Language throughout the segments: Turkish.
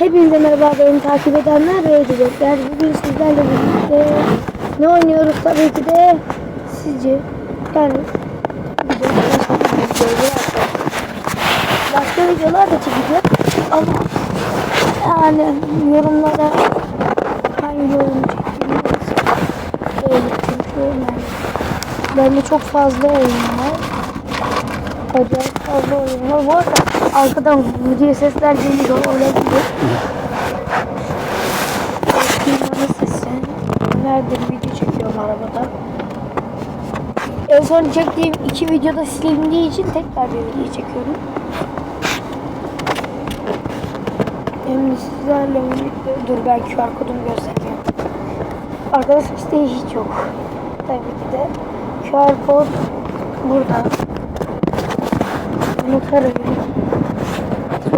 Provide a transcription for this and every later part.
Hepinize merhaba beni takip edenler ve edecekler. Bugün sizlerle birlikte ne oynuyoruz tabii ki de sizce yani de başka videolar da çekeceğim ama yani yorumlara hangi oyun çünkü yani bende çok fazla oyun var. Acayip fazla oyun var. Bu arada arkadan müziğe sesler geliyor olabilir. Klimanın sesi. Nerede video çekiyorum arabada. En son çektiğim iki videoda silindiği için tekrar bir video çekiyorum. Hem sizlerle birlikte dur ben QR kodumu göstereyim. Arkadaş isteği hiç yok. Tabii ki de QR kod burada. Unutarım.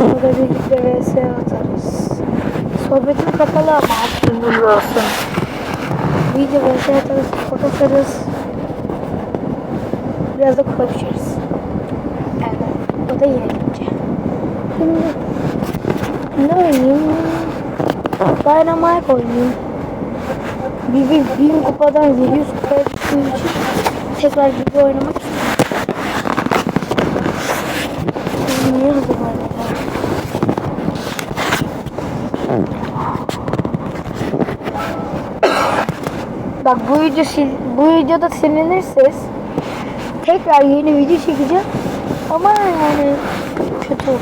Sonra da birlikte vs atarız. Sohbetim kapalı ama aklımda olsun. Video vs atarız, foto atarız. Biraz da kupa düşeriz. O da yenince. Şimdi ne oynayayım? Dynamite oynayayım. Bir, bir, bin kupadan 700 kupaya düştüğü için tekrar gibi oynamak istiyorum. Niye hızlı böyle? Bak bu video bu videoda silinirse tekrar yeni video çekeceğim. Ama yani kötü olur.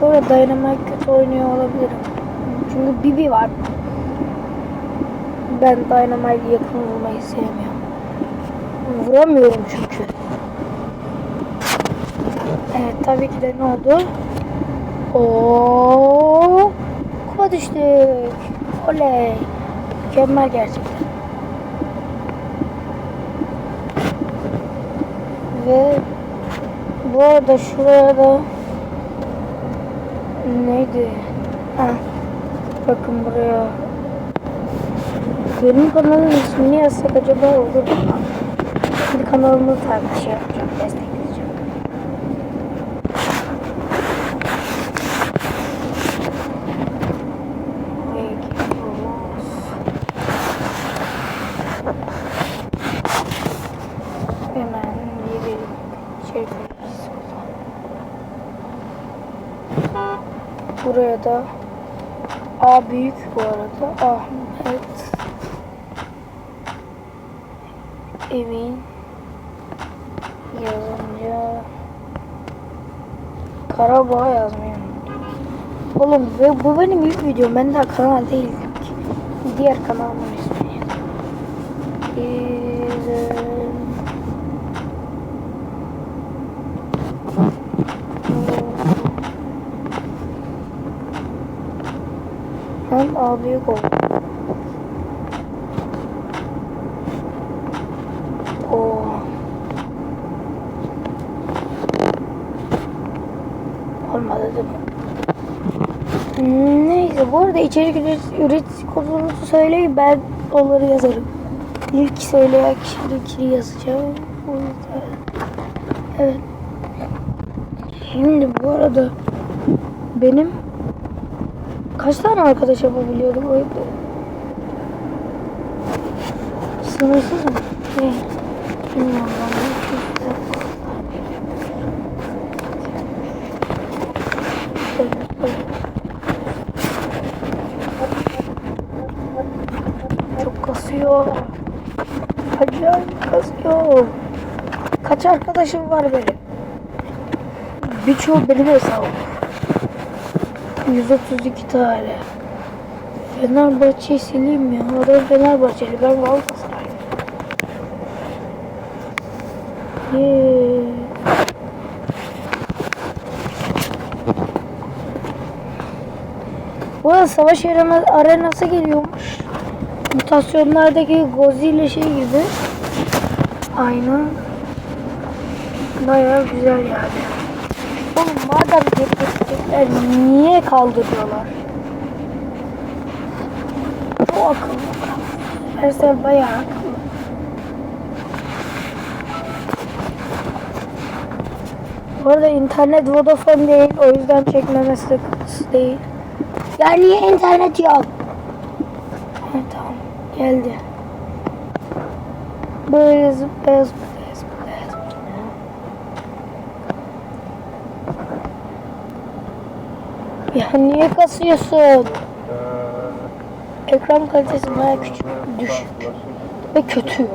Sonra dayanamak kötü oynuyor olabilirim. Çünkü Bibi var. Ben Dynamite'ı yakın vurmayı sevmiyorum. Vuramıyorum çünkü. Evet tabii ki de ne oldu? Oo, kupa düştük. Oley. Mükemmel gerçekten. Ve bu arada şuraya da neydi? Ha. Bakın buraya. Benim kanalın ismini yazsak acaba olur mu? Şimdi kanalımı tabii şey yapacağım, destekleyeceğim. Hemen bir şey. Buraya da A büyük bu arada. Ahmet Emin yazınca Karabağ yazmayı. Oğlum ve bu benim ilk videom. Ben daha kanal değilim ki. Diğer kanalımın ismi. İzin. Hem A büyük oldu. Oo. Olmadı değil mi? Neyse bu arada içerik üret- kodunuzu söyleyin ben onları yazarım. İlk söyleyen kişiyi yazacağım. Evet. Şimdi bu arada benim kaç tane arkadaş yapabiliyordum o yüzden. Sınırsız mı? Ne? Bilmiyorum ben. de. Çok kasıyor. Acayip kasıyor. Kaç arkadaşım var benim? Birçoğu benim hesabım. 132 tane. Fenerbahçe'yi sileyim ya. O da Fenerbahçeli. Ben Galatasaray. Yeah. Bu arada savaş arena, arenası geliyormuş. Mutasyonlardaki Godzilla şey gibi. Aynı. Bayağı güzel yani. Oğlum madem getirecekler niye kaldırıyorlar? O akıllı. Ersel bayağı akıllı. Bu arada internet Vodafone değil. O yüzden çekmeme sıkıntısı değil. Ya niye internet yok? Geldi. Böyle zıplaya zıplaya zıplaya zıplaya. Ya niye kasıyorsun? Ekran kalitesi baya küçük, düşük ve kötü.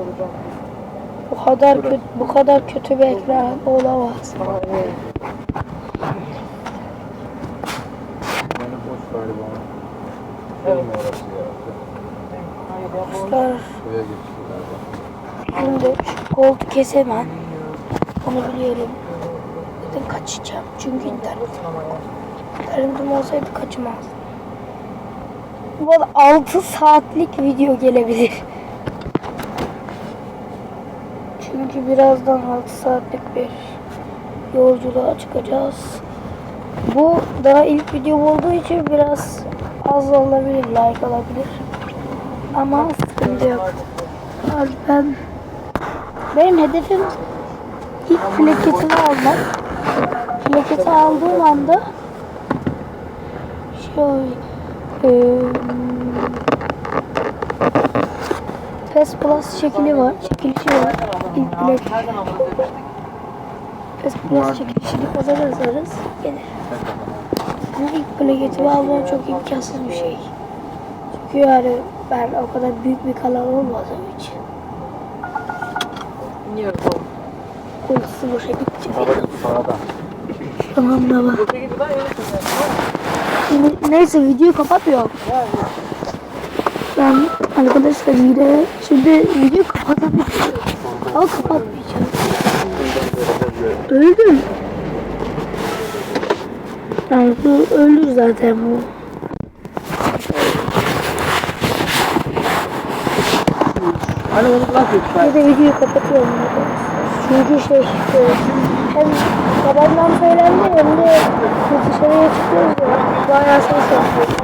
Bu kadar kötü, bu kadar kötü bir ekran olamaz. Yani boş galiba. Şey mi orası galiba. şimdi şu koltuk kesemem. Onu biliyorum. Zaten kaçacağım. Çünkü internetim. İnternetim olsaydı kaçmaz. Bu arada 6 saatlik video gelebilir. Çünkü birazdan 6 saatlik bir yolculuğa çıkacağız. Bu daha ilk video olduğu için biraz az olabilir, like alabilir. Ama sıkıntı yok. Abi ben benim hedefim ilk plaketimi almak. Plaketi aldığım anda şey eee PES Plus şekli var. Çekilişi var. İlk plaket. PES Plus çekilişini kazanırsanız gelir. Ama ilk plaketimi almam çok imkansız bir şey. Çünkü yani ben o kadar büyük bir kanal olmadığım için. Ultisi boşa gidecek. Sağda. Tamam baba. Şimdi, neyse videoyu kapatmıyorum. Ben arkadaşlar yine şimdi videoyu kapatabilirim. Ama kapatmayacağım. Öldüm. Yani bu ölür zaten bu. Hani onu nasıl Bir de videoyu kapatıyorum. Çünkü şey e, hem babamdan söylendi hem de dışarıya çıkıyoruz ya. Bayağı ses yapıyor.